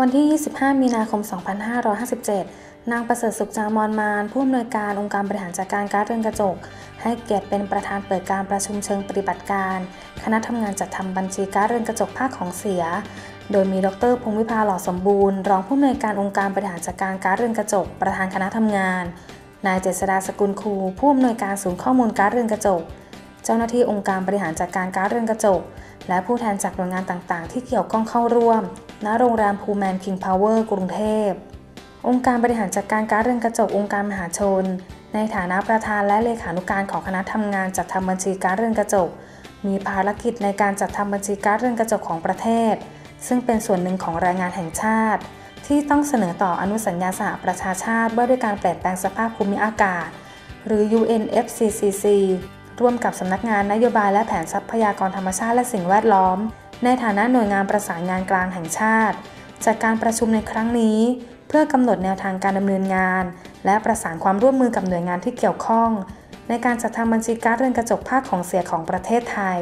วันที่ 25 มีนาคม 2557 นางประเสริฐสุขจามอนมานผู้อำนวยการองค์การบริหารจัดการกาซเรือนกระจก ให้เกียรติเป็นประธานเปิดการประชุมเชิงปฏิบัติการ คณะทำงานจัดทำบัญชีกาซเรือนกระจกภาคของเสีย โดยมีดรพงวิภาหล่อสมบูรณ์ รองผู้อำนวยการองค์การบริหารจัดการกาซเรือนกระจก ประธานคณะทำงาน นายเจษดาสกุลครู ผู้อำนวยการศูนย์ข้อมูลกาซเรือนกระจก เจ้าหน้าที่องค์การบริหารจัดการกาซเรือนกระจก และผู้แทนจากหน่วยงานต่าง ๆ ที่เกี่ยวข้องเข้าร่วม ณโรงแรมพูแมนคิงพาวเวอร์กรุงเทพ องค์การบริหารจัดการกาซเรือนกระจกองค์การมหาชน ในฐานะประธานและเลขานุการของคณะทำงานจัดทำบัญชีกาซเรือนกระจก มีภารกิจในการจัดทำบัญชีกาซเรือนกระจกของประเทศ ซึ่งเป็นส่วนหนึ่งของรายงานแห่งชาติ ที่ต้องเสนอต่ออนุสัญญาสหประชาชาติว่าด้วยการเปลี่ยนแปลงสภาพภูมิอากาศ หรือ UNFCCC ร่วมกับสำนักงานนโยบายและแผนทรัพยากรธรรมชาติและสิ่งแวดล้อม ในฐานะหน่วยงานประสานงานกลางแห่งชาติ จากการประชุมในครั้งนี้ เพื่อกำหนดแนวทางการดำเนินงาน และประสานความร่วมมือกับหน่วยงานที่เกี่ยวข้อง ในการจัดทำบัญชีการเรือนกระจกภาคของเสียของประเทศไทย